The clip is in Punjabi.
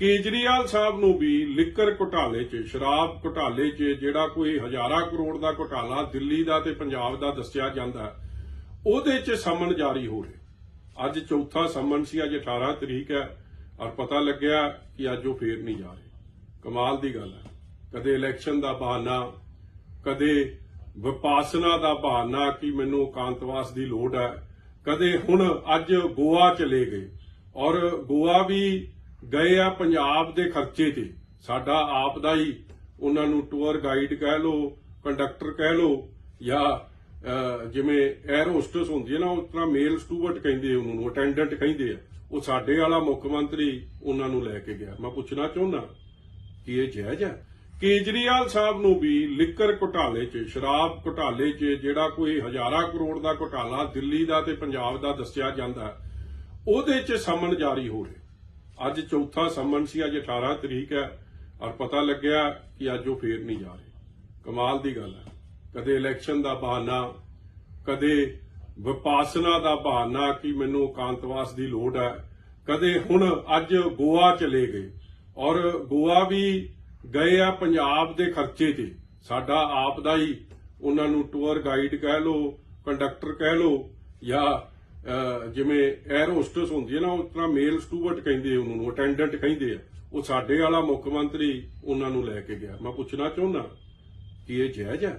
ਕੇਜਰੀਵਾਲ ਸਾਹਿਬ ਨੂੰ ਵੀ ਲਿਕਰ ਘੁਟਾਲੇ 'ਚ, ਸ਼ਰਾਬ ਘੁਟਾਲੇ 'ਚ, ਜਿਹੜਾ ਕੋਈ ਹਜ਼ਾਰਾਂ ਕਰੋੜ ਦਾ ਘੁਟਾਲਾ ਦਿੱਲੀ ਦਾ ਤੇ ਪੰਜਾਬ ਦਾ ਦੱਸਿਆ ਜਾਂਦਾ, ਉਹਦੇ 'ਚ ਸਮਨ ਜਾਰੀ ਹੋ ਰਿਹਾ। ਅੱਜ ਚੌਥਾ ਸਮਨ ਸੀ, ਅੱਜ 18 ਤਰੀਕ ਹੈ, ਔਰ ਪਤਾ ਲੱਗਿਆ ਕਿ ਅੱਜ ਉਹ ਫੇਰ ਨਹੀਂ ਜਾ ਰਹੇ। ਕਮਾਲ ਦੀ ਗੱਲ ਹੈ। ਕਦੇ ਇਲੈਕਸ਼ਨ ਦਾ ਬਹਾਨਾ, ਕਦੇ ਵਿਪਾਸਨਾ ਦਾ ਬਹਾਨਾ ਕਿ ਮੈਨੂੰ ਕਾਂਤਵਾਸ ਦੀ ਲੋੜ ਹੈ, ਕਦੇ ਹੁਣ ਅੱਜ ਗੋਆ ਚਲੇ ਗਏ, ਔਰ ਗੋਆ ਵੀ ਗਏ ਆ ਪੰਜਾਬ ਦੇ ਖਰਚੇ ਤੇ। ਸਾਡਾ ਆਪ ਦਾ ਹੀ ਉਹਨਾਂ ਨੂੰ ਟੂਰ ਗਾਈਡ ਕਹਿ ਲੋ ਕੰਡਕਟਰ ਕਹਿ ਲੋ ਜਾਂ ਜਿਵੇਂ 에ਅਰ ਹੋਸਟਸ ਹੁੰਦੀ ਹੈ ਨਾ, ਉਸ ਤਰ੍ਹਾਂ ਮੇਲ ਸਟੂਵਰਟ ਕਹਿੰਦੇ ਉਹਨਾਂ ਨੂੰ ਅਟੈਂਡੈਂਟ ਕਹਿੰਦੇ ਆ। ਉਹ ਸਾਡੇ ਵਾਲਾ ਮੁੱਖ ਮੰਤਰੀ ਉਹਨਾਂ ਨੂੰ ਲੈ ਕੇ ਗਿਆ। ਮੈਂ ਪੁੱਛਣਾ ਚਾਹੁੰਦਾ ਕਿ ਇਹ ਜਾਇਜ਼ ਹੈ? ਕੇਜਰੀਵਾਲ ਸਾਹਿਬ ਨੂੰ ਵੀ ਲਿਕਰ ਘੁਟਾਲੇ 'ਚ, ਸ਼ਰਾਬ ਘੁਟਾਲੇ 'ਚ, ਜਿਹੜਾ ਕੋਈ ਹਜ਼ਾਰਾਂ ਕਰੋੜ ਦਾ ਘੁਟਾਲਾ ਦਿੱਲੀ ਦਾ ਤੇ ਪੰਜਾਬ ਦਾ ਦੱਸਿਆ ਜਾਂਦਾ, ਉਹਦੇ 'ਚ ਸਮਨ ਜਾਰੀ ਹੋ ਰਿਹਾ। ਅੱਜ ਚੌਥਾ ਸਮਨ ਸੀ, ਅੱਜ 18 ਤਰੀਕ ਹੈ ਔਰ ਪਤਾ ਲੱਗਿਆ ਕਿ ਅੱਜ ਉਹ ਫੇਰ ਨਹੀਂ ਜਾ ਰਹੇ। ਕਮਾਲ ਦੀ ਗੱਲ ਹੈ। ਕਦੇ ਇਲੈਕਸ਼ਨ ਦਾ ਬਹਾਨਾ, ਕਦੇ ਵਿਪਾਸਨਾ ਦਾ ਬਹਾਨਾ ਕਿ ਮੈਨੂੰ ਕਾਂਤਵਾਸ ਦੀ ਲੋੜ ਹੈ। ਕਦੇ ਹੁਣ ਅੱਜ ਗੋਆ ਚਲੇ ਗਏ ਔਰ ਗੋਆ ਵੀ ਗਏ ਆ ਪੰਜਾਬ ਦੇ ਖਰਚੇ ਤੇ। ਸਾਡਾ ਆਪ ਦਾ ਹੀ ਉਹਨਾਂ ਨੂੰ ਟੂਰ ਗਾਈਡ ਕਹਿ ਲੋ ਕੰਡਕਟਰ ਕਹਿ ਲੋ ਜਾਂ ਜਿਵੇਂ 에ਅਰ ਹੋਸਟਸ ਹੁੰਦੀ ਹੈ ਨਾ, ਉਸ ਤਰ੍ਹਾਂ ਮੇਲ ਸਟੂਵਰਟ ਕਹਿੰਦੇ ਉਹਨਾਂ ਨੂੰ ਅਟੈਂਡੈਂਟ ਕਹਿੰਦੇ ਆ। ਉਹ ਸਾਡੇ ਵਾਲਾ ਮੁੱਖ ਮੰਤਰੀ ਉਹਨਾਂ ਨੂੰ ਲੈ ਕੇ ਗਿਆ। ਮੈਂ ਪੁੱਛਣਾ ਚਾਹੁੰਦਾ ਕਿ ਇਹ ਜਾਇਜ਼ ਹੈ?